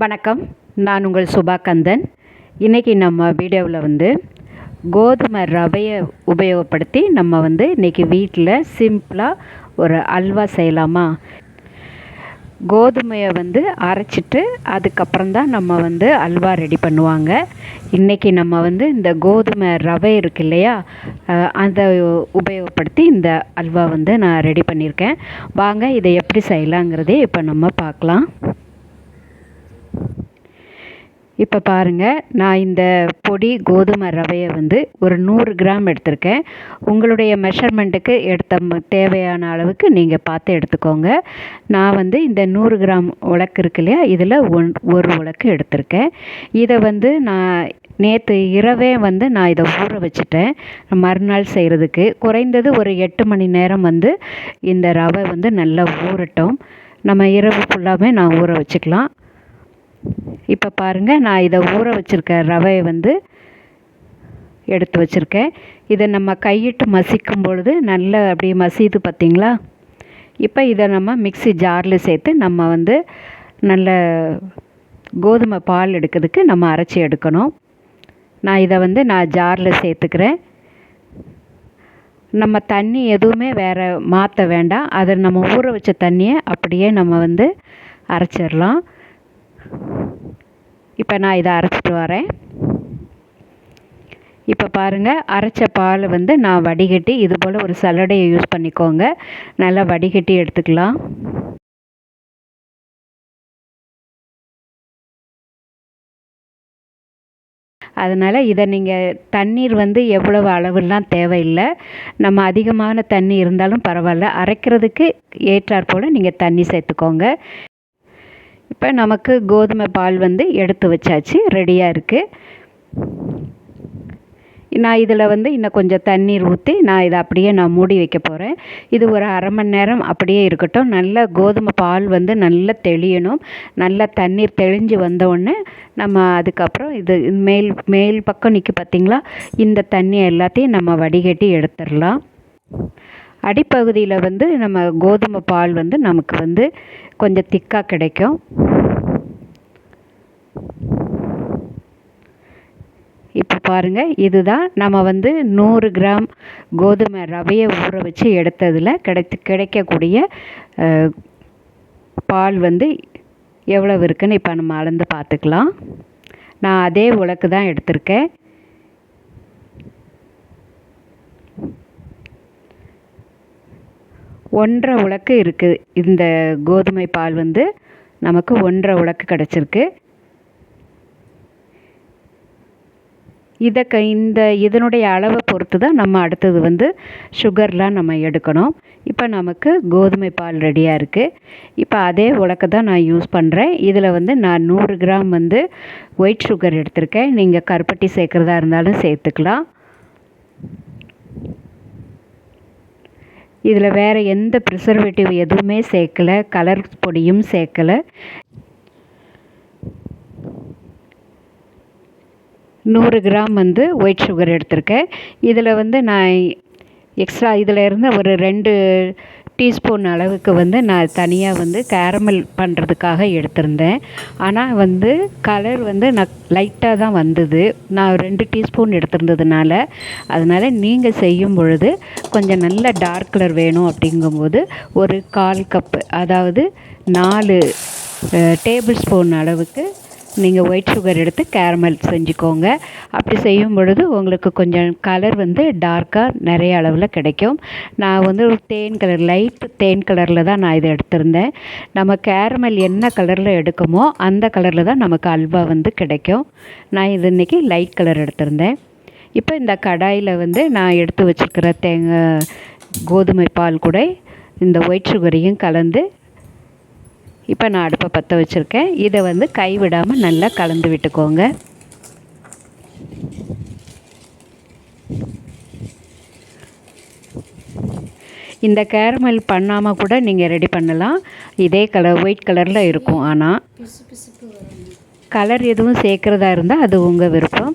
வணக்கம். நான் உங்கள் சுபா கந்தன். இன்றைக்கி நம்ம வீடியோவில் வந்து கோதுமை ரவையை உபயோகப்படுத்தி நம்ம வந்து இன்றைக்கி வீட்டில் சிம்பிளாக ஒரு அல்வா செய்யலாமா? கோதுமையை வந்து அரைச்சிட்டு அதுக்கப்புறம் தான் நம்ம வந்து அல்வா ரெடி பண்ணுவாங்க. இன்றைக்கி நம்ம வந்து இந்த கோதுமை ரவை இருக்கு இல்லையா அதை உபயோகப்படுத்தி இந்த அல்வா வந்து நான் ரெடி பண்ணியிருக்கேன். வாங்க இதை எப்படி செய்யலாங்கிறதே இப்போ நம்ம பார்க்கலாம். இப்போ பாருங்கள் நான் இந்த பொடி கோதுமை ரவையை வந்து ஒரு நூறு கிராம் எடுத்திருக்கேன். உங்களுடைய மெஷர்மெண்ட்டுக்கு எடுத்த தேவையான அளவுக்கு நீங்கள் பார்த்து எடுத்துக்கோங்க. நான் வந்து இந்த நூறு கிராம் உலக்கு இருக்கு இல்லையா இதில் ஒன் ஒரு உலக்கு எடுத்திருக்கேன். இதை வந்து நான் நேற்று இரவே வந்து நான் இதை ஊற வச்சுட்டேன். மறுநாள் செய்கிறதுக்கு குறைந்தது ஒரு எட்டு மணி நேரம் வந்து இந்த ரவை வந்து நல்லா ஊறட்டும். நம்ம இரவு ஃபுல்லாகவே நான் ஊற வச்சுக்கலாம். இப்போ பாருங்கள் நான் இதை ஊற வச்சுருக்க ரவையை வந்து எடுத்து வச்சுருக்கேன். இதை நம்ம கையிட்டு மசிக்கும் பொழுது நல்லா அப்படியே மசிது பார்த்திங்களா இப்போ இதை நம்ம மிக்ஸி ஜாரில் சேர்த்து நம்ம வந்து நல்ல கோதுமை பால் எடுக்கிறதுக்கு நம்ம அரைச்சி எடுக்கணும். நான் இதை வந்து நான் ஜாரில் சேர்த்துக்கிறேன். நம்ம தண்ணி எதுவுமே வேறு மாற்ற வேண்டாம். அதை நம்ம ஊற வச்ச தண்ணியை அப்படியே நம்ம வந்து அரைச்சிடலாம். இப்போ நான் இதை அரைச்சிட்டு வரேன். இப்போ பாருங்கள் அரைச்ச பால் வந்து நான் வடிகட்டி இது போல் ஒரு சல்லடையை யூஸ் பண்ணிக்கோங்க. நல்லா வடிகட்டி எடுத்துக்கலாம். அதனால் இதை நீங்கள் தண்ணீர் வந்து எவ்வளவு அளவுலாம் தேவையில்லை. நம்ம அதிகமான தண்ணி இருந்தாலும் பரவாயில்ல. அரைக்கிறதுக்கு ஏற்றாற்போல் நீங்கள் தண்ணி சேர்த்துக்கோங்க. இப்போ நமக்கு கோதுமை பால் வந்து எடுத்து வச்சாச்சு ரெடியாக இருக்குது நான் இதில் வந்து இன்னும் கொஞ்சம் தண்ணீர் ஊற்றி நான் இதை அப்படியே நான் மூடி வைக்க போகிறேன் இது ஒரு அரை மணி நேரம் அப்படியே இருக்கட்டும். நல்லா கோதுமை பால் வந்து நல்லா தெளியணும். நல்லா தண்ணீர் தெளிஞ்சு வந்த நம்ம அதுக்கப்புறம் இது மேல் மேல் பக்கம் நிற்க பார்த்திங்களா இந்த தண்ணி எல்லாத்தையும் நம்ம வடிகட்டி எடுத்துடலாம். அடிப்பகுதியில் வந்து நம்ம கோதுமை பால் வந்து நமக்கு வந்து கொஞ்சம் திக்காக கிடைக்கும். இப்போ பாருங்கள் இதுதான் நம்ம வந்து நூறு கிராம் கோதுமை ரவையை ஊற வச்சு எடுத்ததில் கிடைத்து கிடைக்கக்கூடிய பால் வந்து எவ்வளவு இருக்குன்னு இப்போ நம்ம அளந்து பார்த்துக்கலாம். நான் அதே உலக்கு தான் எடுத்திருக்கேன். ஒன்றரை உலக்கு இருக்குது இந்த கோதுமை பால் வந்து நமக்கு ஒன்றரை உலக்கு கிடச்சிருக்கு. இதை க இந்த இதனுடைய அளவை பொறுத்து தான் நம்ம அடுத்தது வந்து சுகர்லாம் நம்ம எடுக்கணும். இப்போ நமக்கு கோதுமை பால் ரெடியாக இருக்குது இப்போ அதே உலக்கு தான் நான் யூஸ் பண்ணுறேன் இதில் வந்து நான் நூறு கிராம் வந்து ஒயிட் சுகர் எடுத்திருக்கேன். நீங்கள் கருப்பட்டி சேர்க்குறதா இருந்தாலும் சேர்த்துக்கலாம். இதில் வேறு எந்த ப்ரிசர்வேட்டிவ் எதுவுமே சேர்க்கலை கலர் பொடியும் சேர்க்கலை. நூறு கிராம் வந்து ஒயிட் சுகர் எடுத்திருக்கேன். இதில் வந்து நான் எக்ஸ்ட்ரா இதில் இருந்து ஒரு ரெண்டு டீஸ்பூன் அளவுக்கு வந்து நான் தனியாக வந்து கேரமல் பண்ணுறதுக்காக எடுத்திருந்தேன். ஆனால் வந்து கலர் வந்து நான் லைட்டாக தான் வந்தது. நான் ரெண்டு டீஸ்பூன் எடுத்திருந்ததுனால. அதனால் நீங்கள் செய்யும் பொழுது கொஞ்சம் நல்ல டார்க் கலர் வேணும் அப்படிங்கும்போது ஒரு கால் கப்பு அதாவது நாலு டேபிள் ஸ்பூன் அளவுக்கு நீங்கள் ஒயிட் சுகர் எடுத்து கேரமல் செஞ்சுக்கோங்க. அப்படி செய்யும் பொழுது உங்களுக்கு கொஞ்சம் கலர் வந்து டார்க்காக நிறைய அளவில் கிடைக்கும். நான் வந்து ஒரு தேன் கலர் லைட் தேன் கலரில் தான் நான் இதை எடுத்திருந்தேன். நம்ம கேரமல் என்ன கலரில் எடுக்குமோ அந்த கலரில் தான் நமக்கு அல்வா வந்து கிடைக்கும். நான் இது இன்றைக்கி லைட் கலர் எடுத்திருந்தேன். இப்போ இந்த கடாயில் வந்து நான் எடுத்து வச்சுருக்கிற தேங்காய் கோதுமை பால் கூட இந்த ஒயிட் சுகரையும் கலந்து இப்போ நான் அடுப்பை பற்ற வச்சுருக்கேன். இதை வந்து கைவிடாமல் நல்லா கலந்து விட்டுக்கோங்க. இந்த கேரமல் பண்ணாமல் கூட நீங்கள் ரெடி பண்ணலாம். இதே கலர் ஒயிட் கலரில் இருக்கும். ஆனால் கலர் எதுவும் சேர்க்குறதா இருந்தால் அது உங்கள் விருப்பம்.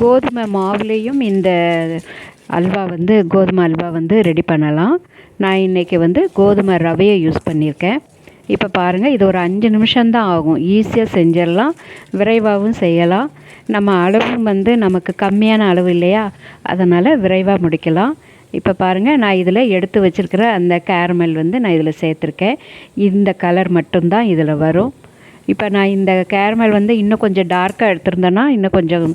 கோதுமை மாவுலேயும் இந்த அல்வா வந்து கோதுமை அல்வா வந்து ரெடி பண்ணலாம். நான் இன்றைக்கி வந்து கோதுமை ரவையை யூஸ் பண்ணியிருக்கேன். இப்போ பாருங்கள் இது ஒரு அஞ்சு நிமிஷம்தான் ஆகும். ஈஸியாக செஞ்சிடலாம் விரைவாகவும் செய்யலாம். நம்ம அளவும் வந்து நமக்கு கம்மியான அளவு இல்லையா? அதனால் விரைவாக முடிக்கலாம். இப்போ பாருங்கள் நான் இதில் எடுத்து வச்சுருக்கிற அந்த கேரமல் வந்து நான் இதில் சேர்த்துருக்கேன். இந்த கலர் மட்டும்தான் இதில் வரும். இப்போ நான் இந்த கேரமல் வந்து இன்னும் கொஞ்சம் டார்க்காக எடுத்திருந்தேன்னா இன்னும் கொஞ்சம்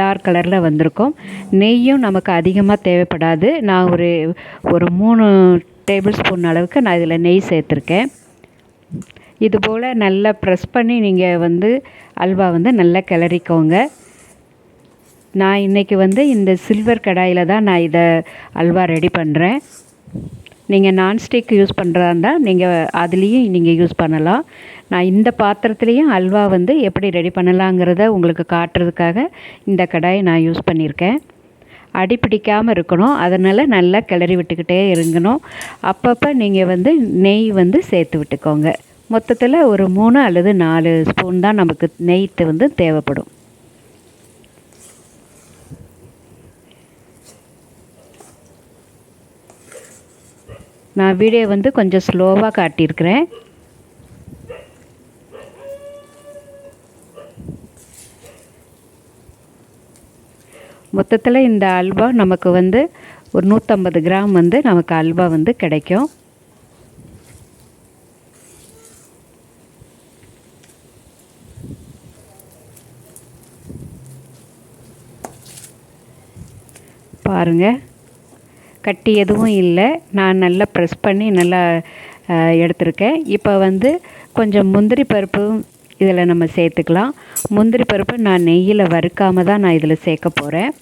டார்க் கலரில் வந்திருக்கும். நெய்யும் நமக்கு அதிகமாக தேவைப்படாது. நான் ஒரு ஒரு மூணு டேபிள் ஸ்பூன் அளவுக்கு நான் இதில் நெய் சேர்த்துருக்கேன். இது போல் நல்லா ப்ரெஸ் பண்ணி நீங்கள் வந்து அல்வா வந்து நல்லா கிளறிக்கோங்க. நான் இன்றைக்கி வந்து இந்த சில்வர் கடாயில் தான் நான் இதை அல்வா ரெடி பண்ணுறேன் நீங்கள் நான்ஸ்டிக் யூஸ் பண்ணுறதா இருந்தால் நீங்கள் அதுலேயும் நீங்கள் யூஸ் பண்ணலாம். நான் இந்த பாத்திரத்துலேயும் அல்வா வந்து எப்படி ரெடி பண்ணலாங்கிறத உங்களுக்கு காட்டுறதுக்காக இந்த கடாயை நான் யூஸ் பண்ணியிருக்கேன். அடி பிடிக்காமல் இருக்கணும். அதனால் நல்லா கிளறி விட்டுக்கிட்டே இருங்கணும் அப்பப்போ நீங்கள் வந்து நெய் வந்து சேர்த்து விட்டுக்கோங்க. மொத்தத்தில் ஒரு மூணு அல்லது நாலு ஸ்பூன் தான் நமக்கு நெய்த்து வந்து தேவைப்படும். நான் வீடியோ வந்து கொஞ்சம் ஸ்லோவாக காட்டியிருக்கிறேன். மொத்தத்தில் இந்த அல்வா நமக்கு வந்து ஒரு நூற்றம்பது கிராம் வந்து நமக்கு அல்வா வந்து கிடைக்கும். பாருங்கள் கட்டி எதுவும் இல்லை. நான் நல்லா ப்ரெஸ் பண்ணி நல்லா எடுத்திருக்கேன். இப்போ வந்து கொஞ்சம் முந்திரி பருப்பும் இதில் நம்ம சேர்த்துக்கலாம். முந்திரி பருப்பு நான் நெய்யில் வறுக்காமல் தான் நான் இதில் சேர்க்க போகிறேன்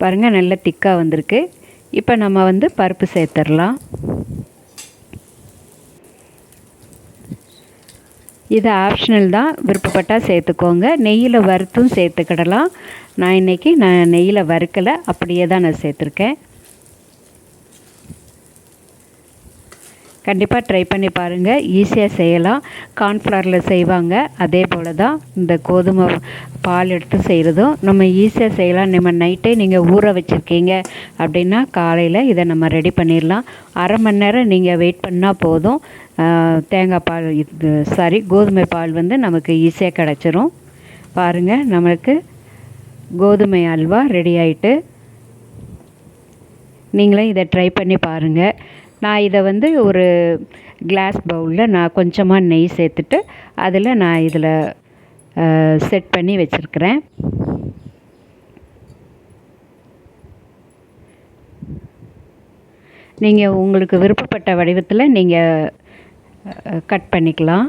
பாருங்கள் நல்ல திக்காக வந்திருக்கு. இப்போ நம்ம வந்து பருப்பு சேர்த்துடலாம். இது ஆப்ஷனல் தான். விருப்பப்பட்டால் சேர்த்துக்கோங்க. நெய்யில் வறுத்தும் சேர்த்துக்கிடலாம். நான் இன்றைக்கி நான் நெய்யில் வறுக்கலை. அப்படியே தான் நான் சேர்த்துருக்கேன். கண்டிப்பாக ட்ரை பண்ணி பாருங்கள் ஈஸியாக செய்யலாம். கார்ன்ஃப்ளவரில் செய்வாங்க. அதே போல் தான் இந்த கோதுமை பால் எடுத்து செய்கிறதும் நம்ம ஈஸியாக செய்யலாம். நம்ம நைட்டே நீங்கள் ஊற வச்சுருக்கீங்க அப்படின்னா காலையில் இதை நம்ம ரெடி பண்ணிடலாம். அரை மணி நேரம் நீங்கள் வெயிட் பண்ணால் போதும். தேங்காய் பால் இது சாரி கோதுமை பால் வந்து நமக்கு ஈஸியாக கிடச்சிரும். பாருங்கள் நம்மளுக்கு கோதுமை அல்வா ரெடி ஆகிட்டு நீங்களும் இதை ட்ரை பண்ணி பாருங்கள் நான் இதை வந்து ஒரு கிளாஸ் பவுலில் நான் கொஞ்சமாக நெய் சேர்த்துட்டு அதில் நான் இதில் செட் பண்ணி வச்சுருக்கிறேன். நீங்கள் உங்களுக்கு விருப்பப்பட்ட வடிவத்தில் நீங்கள் கட் பண்ணிக்கலாம்.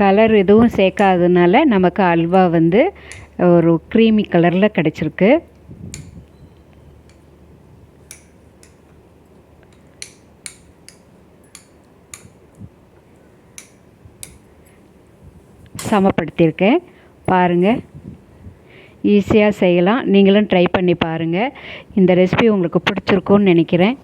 கலர் எதுவும் சேர்க்காததுனால நமக்கு அல்வா வந்து ஒரு க்ரீமி கலரில் கிடச்சிருக்கு. சமப்படுத்தியிருக்கேன். பாருங்கள் ஈஸியாக செய்யலாம். நீங்களும் ட்ரை பண்ணி பாருங்கள் இந்த ரெசிபி உங்களுக்கு பிடிச்சிருக்குன்னு நினைக்கிறேன்.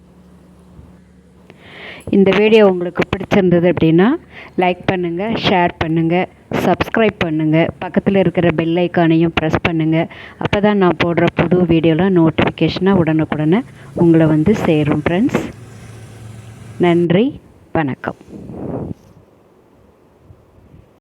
இந்த வீடியோ உங்களுக்கு பிடிச்சிருந்தது அப்படின்னா லைக் பண்ணுங்கள் ஷேர் பண்ணுங்கள் சப்ஸ்கிரைப் பண்ணுங்கள் பக்கத்தில் இருக்கிற பெல் ஐக்கானையும் ப்ரெஸ் பண்ணுங்கள் அப்போ தான் நான் போடுற புது வீடியோலாம் நோட்டிஃபிகேஷனாக உடனுக்குடனே உங்களை வந்து சேரும் ஃப்ரெண்ட்ஸ் நன்றி வணக்கம்.